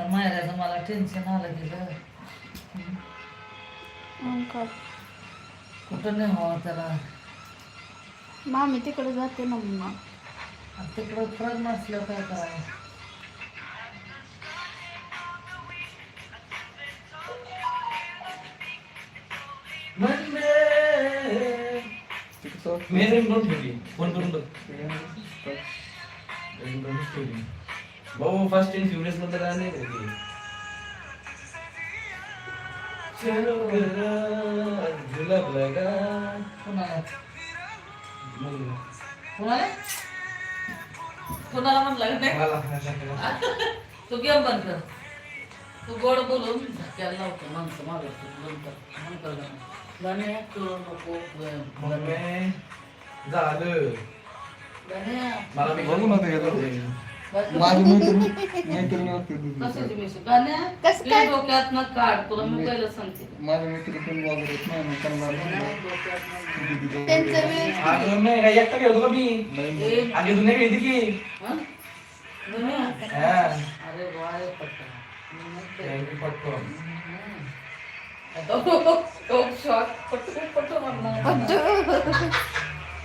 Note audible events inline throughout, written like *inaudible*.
आता मायराचं मला टेन्शन आलं गेलं. मग काय? कुठं नाही हवं त्याला? मामी तिकडे जाते ना मग. आता तिकडं फरक नसलं काय करावं? मी रिंगटोन ठेवली फोन करून बघ. रिंगटोनच ठेवली भाऊ फास्ट अँड फ्युरियस मधलं गाणं नाही जुलाब लगा कुणाला? कुणाला? कुणाला म्हणलं नाही? तू गेम बंद कर. तू गोड बोलून धक्क्याला लावतो माणसं मागं नंतर नंतर गाणे करू नको झालं. मला मी बघू ना ते आता. बस- माझी मैत्रीण *laughs* मैत्रीण होती कसं? डोक्यातनं काढ तुला मी पहिलं सांगते माझी मैत्रीण पण वाजत येत नाही मग त्यांना गाणे डोक्यातनं किती तिथे- त्यांचं वेळ अगं नाही काय एकटा खेळतो का मी नाही, नाही. ए, आगे दुनिया खेळते की हं? हा. अरे वा रे पट्टा. मी नाही खेळत. खेळते पटकन. हं. आता तो शॉट पट्टू पट्टू म्हणणार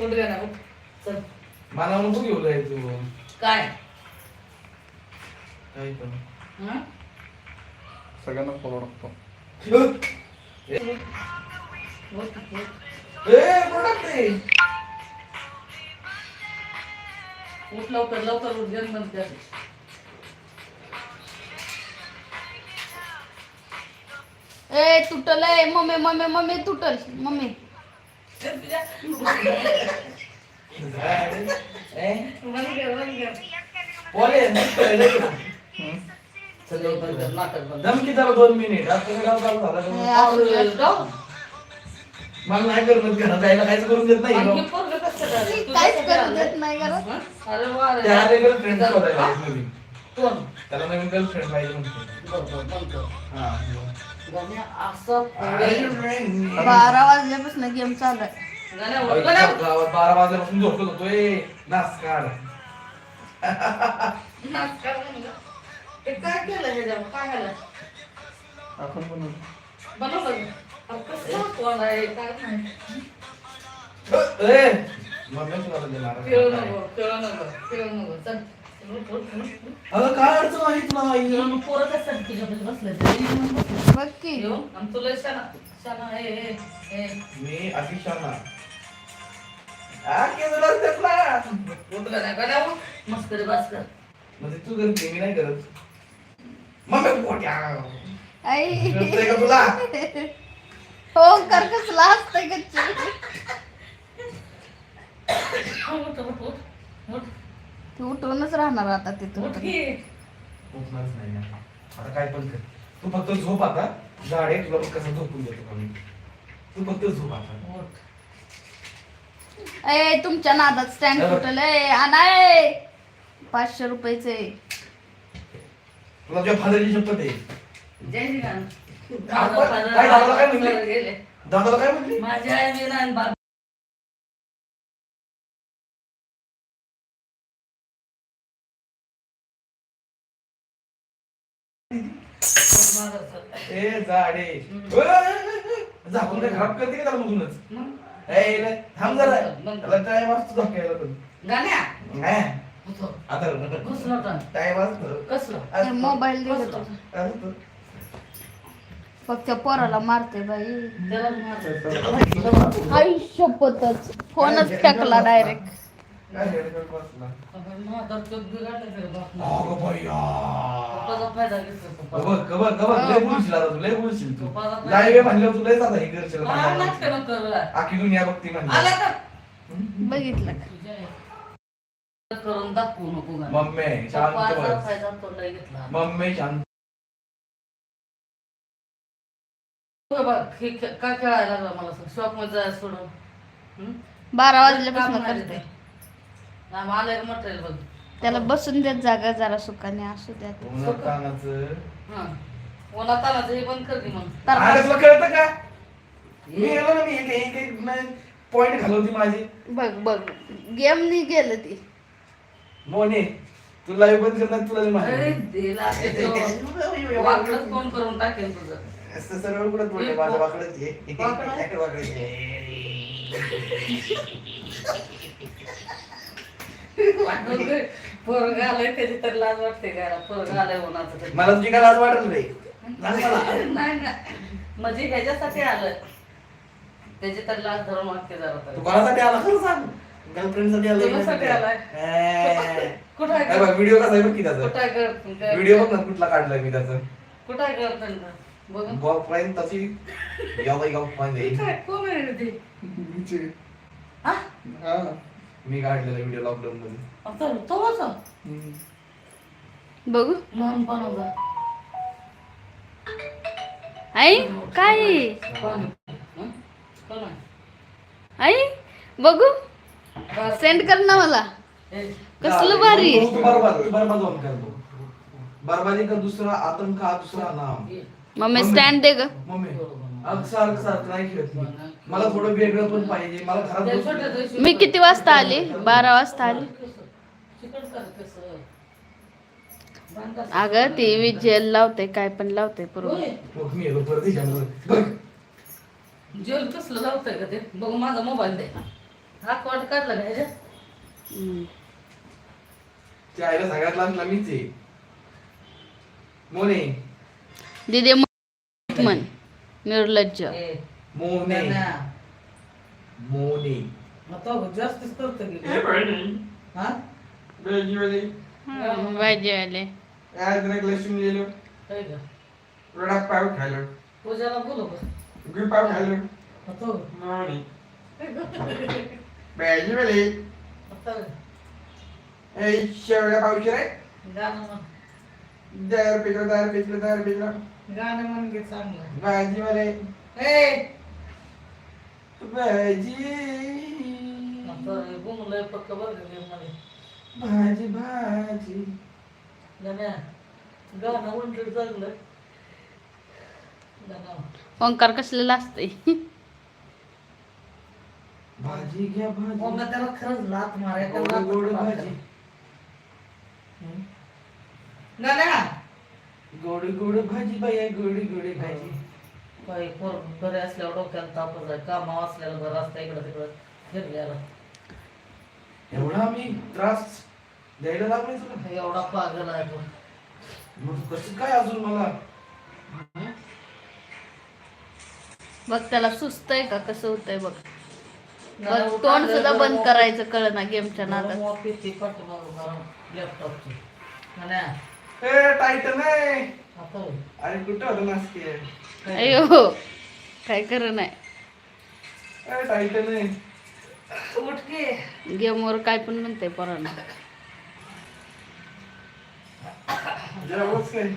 उठ गे ना उठ चल मला नको घेऊ जाय तू काय? सगळ्यांना फॉलो टाकतो उठ, आहे लवकर लवकर गेम बंद कर ए तुटलंय मम्मी मम्मी मम्मी तुटल मम्मी बोले मस्त आहे, लय ना. चल लवकर कर नाटक बंद दम की जरा दोन मिनिट आता तुम्ही गाव चालू झाला का? मला नाही करमत घरात जायला काहीच करून देत नाही हे काहीच करू? देत नाही घरात हं? त्या शोधायला नवीन त्याला नवीन गर्लफ्रेंड पाहिजे म्हणतो. हा. बारा वाजल्यापासून गेम चालू आहे. गावात बारा वाजल्यापासून झोपत होतोय नाच काढ. हे काय केलं ह्याच्यावर? काय झालं? आपण पण बनवलं का? अरे कसलं कोण आहे? काय माहिती? ए मम्मी तुला देणार खेळू नको, खेळू नको, खेळू नको. चल. उठ, उठ, उठ, उठ. अगं काय अडचण आहे तुला आई? खेळू नको. पोरं कशासाठी तुझ्यापाशी बसले? तरी येऊन बसले. बघ की येऊ. आणि तुला शाना शाना ए ए ए मी अतिशाना हा केलं त्यातला उठ गाण्या, गाण्या उठ. मस्करी बस कर. म्हणजे तू करते मी नाही करत मम्मी आई. कळतंय का तुला? हो कर कसला असतंय गच्ची ती उठूनच राहणार आता तिथून. उठणारच नाही ना. आता. काय पण कर. तू फक्त झोप आता. झाड आहे तुला बघ कसं झोपून देतो का मी? तू फक्त झोप आता. ए तुमच्या नादात स्टँड तुटलंय आणाय. पाचशे रुपयाचे. तुला तुझ्या फादरची शपथ आहे जय श्रीराम. आपण- काय दादाला काय म्हणली? गेले. दादाला काय म्हणली माझी आई बाप ए झाडे झाकून काय खराब करते का त्याला मधूनच मग? ए थांब जरा. त्याला टाइम असतो धक्क्याला पण गाण्या नाही. घुसलं. टाइम कसलं? मोबाईल दिलं. फक्त पोराला मारते बाई. त्याला मारलं. आई शपथच फोनच फेकला डायरेक्ट हे? बघितलं. करून दाखवू नको. मम्मी शांत पप्पाचा बस फायदा तो लय घेतला. मम्मी शांत हो बघ, हे खे- खेळायला लागला मला शॉपमध्ये जायला सोडून हं? बारा काम वाजल्यापासून नाही करते. नाही, मटेरियल बघ त्याला बसून देत जागा जरा सुखाने असू द्यात उन्हात तानाचं. हा हे बंद कर की मग तर अगं तुला कळतं का मी गेलो ना मी एक एक एक पॉइंट घालवती माझी बघ बघ गेम नाही गेलं ती मोने तू लाईव्ह बंद करणार तुला अरे माहिती. देला ते तो. *laughs* वाकडंच फोन करून टाकेल तुझं असं सरळ कुठं बोलले माझं वाकडंच आहे. वाकडं आहे? वाकडंच आहे. पोरग आलंय त्याची तर लाज वाटते का पोरग आलंय उन्हाचं तरी. मला तुझी काय लाज वाटत नाही लाज मला. नाही ना म्हणजे ह्याच्यासाठी आलं त्याची तर लाज धरून वाटते जरा तू तर. कोणासाठी आला खरं सांग गर्लफ्रेंड आला. कुठं आहे काय बघ, व्हिडिओ कसा आहे बघ की त्याचा कुठं आहे girlfriend? व्हिडिओ बघ ना कुठला काढलाय मी त्याचा कुठं? बघ गर्लफ्रेंड तशी यावं गर्लफ्रेंड आहे कुठं आहे? कोण आहे रे ती? हा? हा. मी काढलेला व्हिडिओ लॉकडाऊन मध्ये तो. बघू लहानपणाचा. आई काय? हं? आई बघू. सेंड कर ना मला. कसलं भारी? बरबाद का दुसरा आतंक हा दुसरा नाम. ये. मम्मी स्टँड दे ग. मम्मी नाही खेळत मला थोडं वेगळं पण पाहिजे. मला घरात मी किती वाजता आली? बारा वाजता आली. अगं ती विजेल लावते काय पण लावते पूर्व जेवण कसलं लावतंय का ते? बघू माझा मोबाईल दे. हा कॉड काढला का ह्याच्यात. त्या आईला सगळ्यात लहान मीच आहे. मोने. दीदी म- म्हण निर्लज्ज ए, मोने. नाना. मोने. आता जास्तच करतो की. हा हं, भाजीवाले लसूण लिहिलो? काय का वडा पाव खायलो पूजाला बोलव का गुळ पाव खायलो आता ए शेवड्या पावशे रे गाणं म्हण दहा रुपये किलो दहा रुपये किलो दहा रुपये किलो गाणं म्हण घे चांगलं भाजी वाले ए भाजी आता गुंगलंय पक्कमध्ये भाजी भाजी गाण्या गाणं म्हणलं चांगलं गाणं ओंकार कसलेला असते भाजी घ्या मग भाजी त्याला खरंच लात माराय का गोड गोड? भाजी. हं? गोड गोड भाजी बाया गोड गोड भाजी. काही पोर घरी असल्यावर डोक्याला तापच आहे. कामा असल्याला बरं असतं इकडं तिकडं. फिरल्याला एवढा मी त्रास द्यायला लागले तुला. एवढा पागल आहे तो. मग कसं काय अजून मला? बघ त्याला सुचतंय का? कसं होतंय बग बघ तोंड सुद्धा बंद करायचं कळ ना गेमच्या नादात. टायटन आहे आता होय. अरे कुठं होतं नासकी अयो काय कर नाही. ए टायटन आहे उठ की. गेमवर काय पण म्हणते पोरांना. जरा बस काय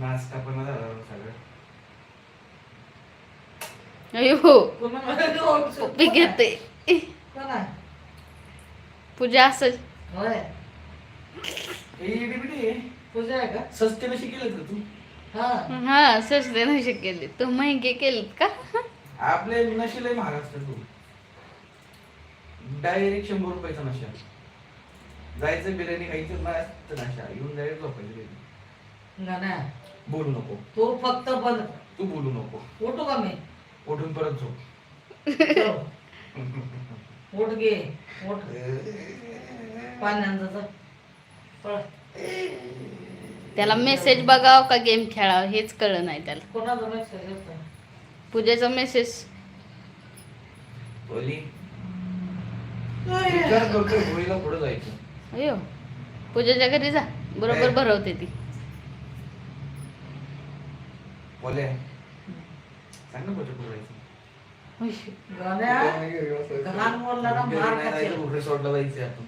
नाश्ता पण झाला सगळं अयो पप्पी घेते? पूजा असं होय ए, इडी बिडी आहे. पूजा आहे का सस्ते नशी केलं का तू हा हा सस्ते नाही केले तू महंगे केलेत का आपले नशे लय महाग असतात तू डायरेक्ट शंभर रुपयाचा नशा जायचं बिर्याणी खायचं मस्त नशा येऊन डायरेक्ट झोपायचं बोलू नको. तू फक्त बंद तू बोलू नको. उठू का मी? उठून परत झोप. उठ गे उठ पाण्याचं. त्याला मेसेज बघाव का गेम खेळावं? हेच कळलं नाही त्याला. कोणाचा मेसेज पूजेचा मेसेज ओली विचार करतोय होळीला पुढे जायचं. अयो. पूजेच्या घरी जा. बरोबर भरवते ती. बोले. सांग ना कुठे पुढे जायचं आपण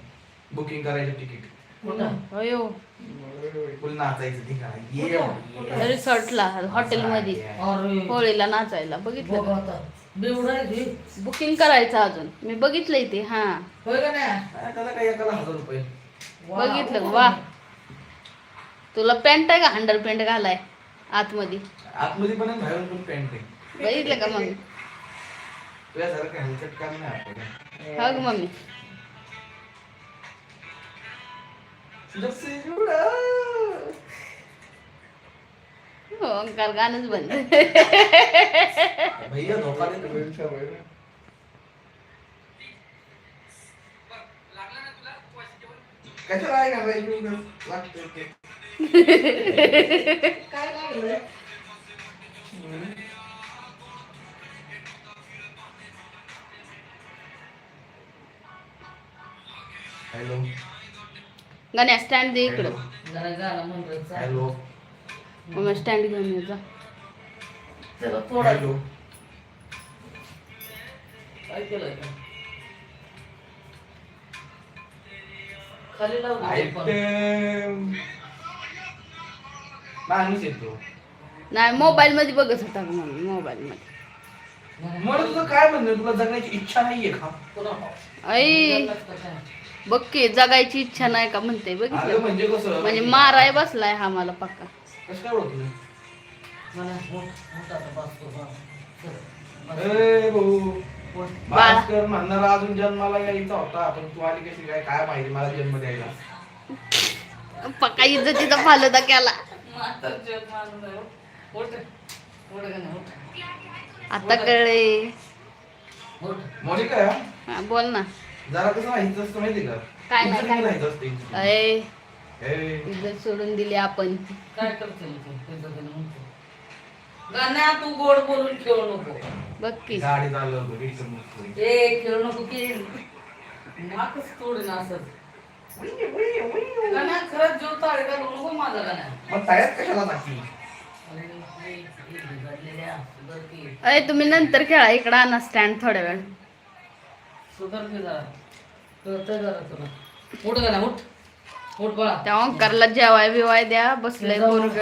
बुकिंग करायचं तिकीट? अयो. फुल नाचायचं ठिकाण? रिसॉर्टला हॉटेलमध्ये. अरे होळीला नाचायला. बघितलं. बुकिंग करायचं अजून. मी बघितलंय ते हा. बघितलं, वा. वा. तुला पॅन्ट आहे का? अंडर पॅन्ट घालाय? आतमध्ये. आतमध्ये पण आहे, बाहेरून पण पॅन्ट आहे. बघितलं का मग तुझ्यासारखं हलकट काम नाही आपल्याला हग मम्मी. जब से जुडा हो ओंकार गाणंच बंद. भैया धोका देतो वेळ ठेवाय रे. कशाला आहे का बाई? एवढं लागतंय. ते? हॅलो. गाण्या स्टँड दे इकडं. हॅलो. मग स्टँड घेऊन ये जा. हॅलो. खाली. आयटम. माणूस येतो. नाही मोबाईल मध्ये बघत होता मोबाईल मध्ये? मला तुझं काय म्हणणं? तुला जगण्याची इच्छा नाहीये का? आई? बघ की जगायची इच्छा नाही का म्हणते बघितलं. म्हणजे कसं? म्हणजे माराय बसलाय हा मला पक्का. कसं काय ओळखलं. ए भाऊ. भास्कर म्हणणारा अजून जन्माला यायचा होता पण तू आली कशी काय? काय माहिती? मला जन्म द्यायला. पक्का इज्जतीचा फालुदा केला. हो. ना. आता कळले हा, बोल ना जरा कसं माहिती असतं माहिती का काय नाही, काय सोडून दिली आपण काय करते तू गोड बोलून खेळू नको बघ की गाडी. ए खेळू नको की नाकच तोडीन असं गाण्या खरंच जीव ताळे घालू नको माझा गाण्या मग तयार कशाला टाकली अरे, की. तुम्ही नंतर खेळा इकडं आणा स्टँड थोड्या वेळ. सुधर की जरा. कळतंय जरा तुला. उठ गाण्या उठ. उठ बाळा. त्या ओंकारला जेवाय बिवाय द्या बसलंय पोरग.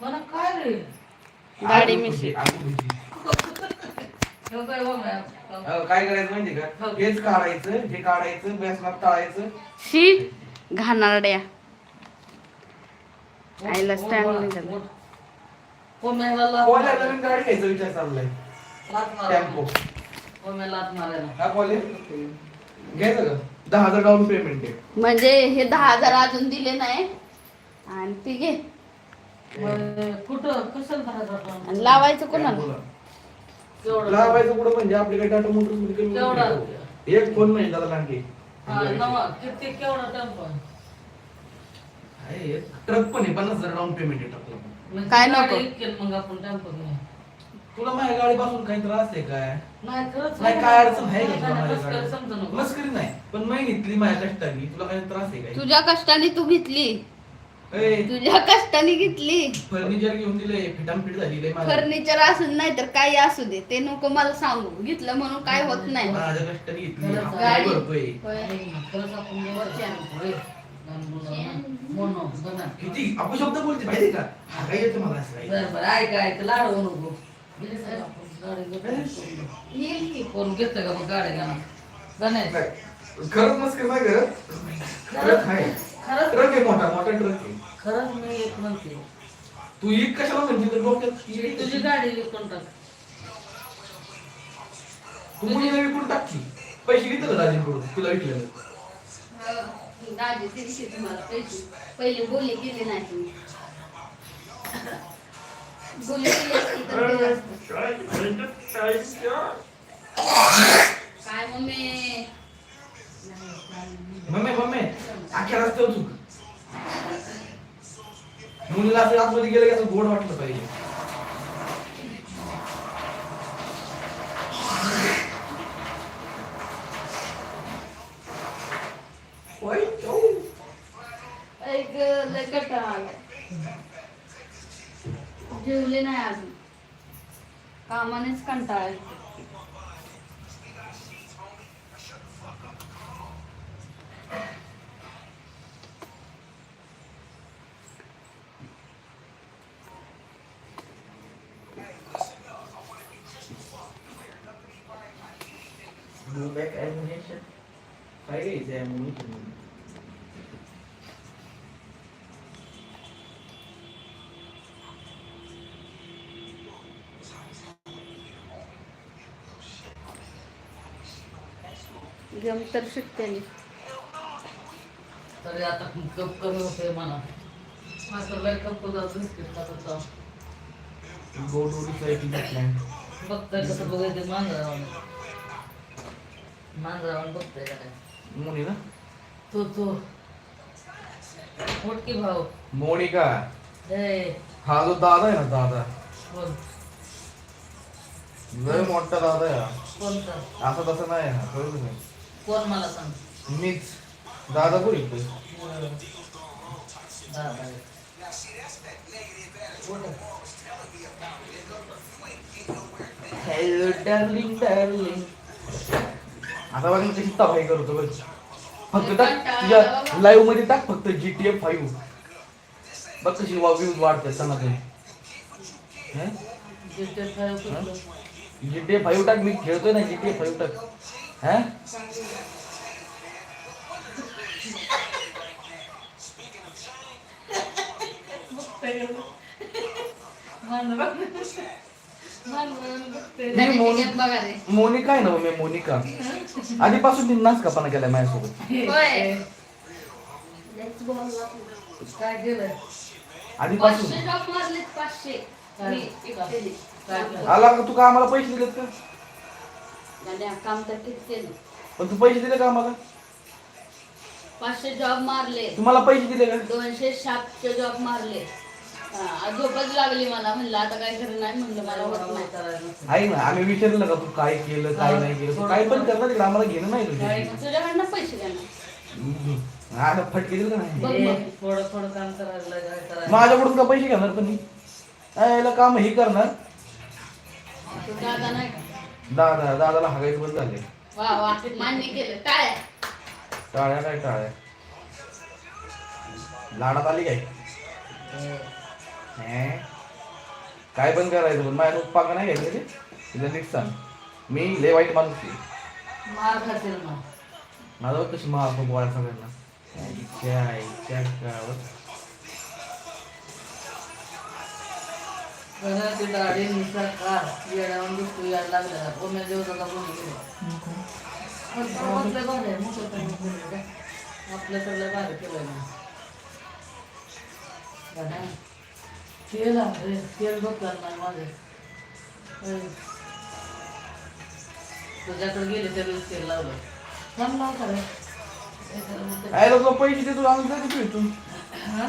मला काय रे दाढी मिशी आलू भजी. हे काय. अहो, करायचं माहिती का हेच काढायचं हे काढायचं बेसनात तळायचं शी घाणारड्या आईला उठ, stand बाळा, निघालं. उठ. कोम्याला लाथ कोल्या मारायला. नवीन गाडी घ्यायचा विचार चाललाय लाथ मारायला. टेम्पो कोम्याला लाथ मारायला. हा कोले घ्यायचं का दहा हजार डाऊन पेमेंट आहे म्हणजे हे दहा हजार अजून दिले नाही आणि ती घे कुठं आपण? आणि लावायचं कोणाला? लावायचं कुठं म्हणजे आपल्याकडे टाटा मोटर्समध्ये कमी केवढा? एक फोन म्हणजे दादा लांडगे हा, नवा. किती केवढा आहे? ट्रक पण आहे पन्नास हजार डाऊन पेमेंट आहे टाकलं म्हणजे काय नको? मग आपण. तुला माझ्या गाडी पासून काही त्रास आहे काय नाही खरंच नाही काय अडचण आहे का तुला नाही, माझ्या मस्करी गाडीत? समजू नको. मस्करी नाही पण महिन्यातली माझ्या कष्टाने तुला काही त्रास आहे काय तुझ्या कष्टाने तू घेतली तुझ्या कष्टाने घेतली फर्निचर घेऊन दिले फिटामफिट झालेले फर्निचर असून नाही तर काही असू दे ते नको मला सांगू घेतलं म्हणून काय होत नाही माझ्या कष्टाने घेतली खरंच गाडी. होय. खरंच. किती अपशब्द बोलते माहिती का हा, काय येतं मला असं काही. बरं, बरं, ऐक, ऐक, लाडू नको. गाडी घेतो. येईल की. करून घेतोय का मग गाडी घेणार? गणेश, नाही. खरंच मस्करी नाही करत आहे खरंच ट्रक आहे मोठा मोठा ट्रक आहे. खरंच मी एक म्हणते. तू एक कशाला म्हणते? तर डोक्यात येडी तुझी? गाडी विकून टाक. तू मुलीला विकून टाकली पैसे घेतलं दाजीकडून तुला विकलं हो, दाजी दिलशी तुम्हाला पैसे. पहिले बोली केली नाही तुम्ही. बोली केली असती तर दिलं असतं. काय मम्मी? मम्मी मम्मी अख्ख्या रस्त्यावर चुक मुलीला असं आतमध्ये गेलं की असं गोड वाटलं पाहिजे. आहे म्हणून गम तर सुटते तरी आता कप कमी होते मला माझं लय कप बिस्किट खात होता गोड उडीचा एक घेतलाय बघतोय कसं बघायचं मांजरावून मांजरावून बघतोय का नाही मोनी ना तू तू. मोठकी भाऊ. मोनिका? हे हा जो दादा आहे ना दादा. बोल लय मोठा दादा आहे हा. कोणता? असं तसं नाही हा कळलं नाही? कोण मला सांग? मीच. दादा कोण येतोय दादा आहे. कुठं? हॅलो डार्लिंग डार्लिंग आता बघ ना कशी तबाही करतो बघ. फक्त टाक तुझ्या लाईव्हमध्ये टाक फक्त जी टी एफ फाईव्ह बघ कशी व्ह्यूज वाढतात सणातून जिथे ठेव कुठलं? जी टी एफ फाईव्ह टाक मी खेळतोय ना जी टी एफ फाईव्ह टाक. हा *laughs* *laughs* का? मांजरावून मांजरावून बघताय. नाही, मोन- गेम बघा रे मोनिका आहे ना मी मोनिका. आधीपासून ती नाच कपाना केलाय माझ्यासोबत. होय. काय केलंय? आधीपासून. पाचशे मारलेत? मी केलं? आला का? तू का आम्हाला पैसे दिलेत का? गाड्या काम तर किती केलं. पण तू पैसे दिले का आम्हाला? पाचशे जॉब मारले. तुम्हाला पैसे दिले का? दोनशे सातशे जॉब मारले. हा, झोपच लागली मला. म्हणलं आता काय करणार नाही म्हणलं मला होत नाही. करायला नसेल. ऐक ना आम्ही विचारलं का तू काय केलं काय नाही केलं? तू काय पण करणार तिला आम्हाला घेणं नाही काय? तुझ्या तुझ्याकडनं पैसे देणार आता फटके दिले का नाही? बघ मग. थोडं थोडं काम करायला लागलं, काय करायला माझ्याकडून का पैसे घेणार पण मी? अं, याला काम ही करणार. तू दादा नाही का? दादा दादाला हागायचं बंद झाले वा वा. मान्य केलं. काय टाळ्या काय टाळ्या? लाडात आली काय? काय पण करायचं पण? माझ्या पाका नाही घ्यायचं रे. तिला नीट सांग. मी लय वाईट माणूस आहे. मार खातील माझा कशी सगळ्यांना. दाढी निसार कार यायला कोण्या दिवसाचा कोणी गेलो आपल्या द्या. आपल्याकडलं भारी केलंय ना तेल रे, तेल डोक्याला नाही माझे. तुझ्याकडे गेले त्या वेळेस तेल लावलं थांब लाव खरं हे जरा मग ते- काय लोक पैसे देतो आणून जाते तू इथून हा?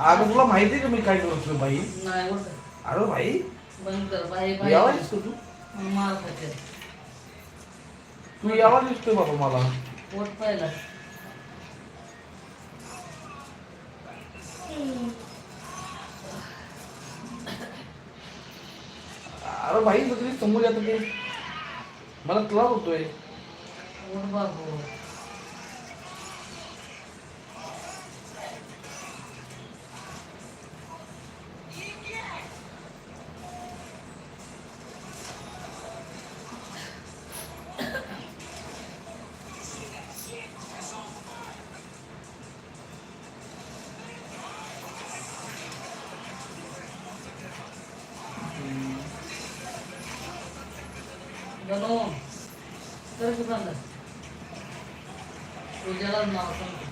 अगं तुला माहिती आहे का मी काय करतो बाई नाही उठ अरे भाई बंद कर बाई बाई तू मार खाते तू यावा दिसतोय बाबा मला. उठ पहिला. अरे भाई तुझी समोर येतं ते. मला तुला होतोय बाबू. बंद. तुझ्याला नाव सांगतो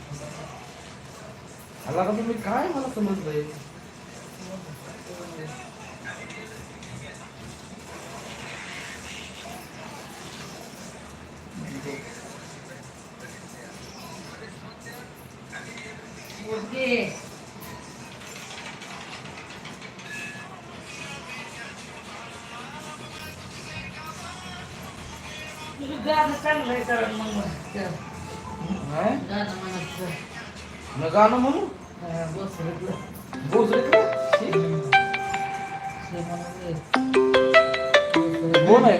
आला का तुम्ही? काय मला समजलंय? उठ मग कर. काय? गाणं म्हणू हा. कोण आहे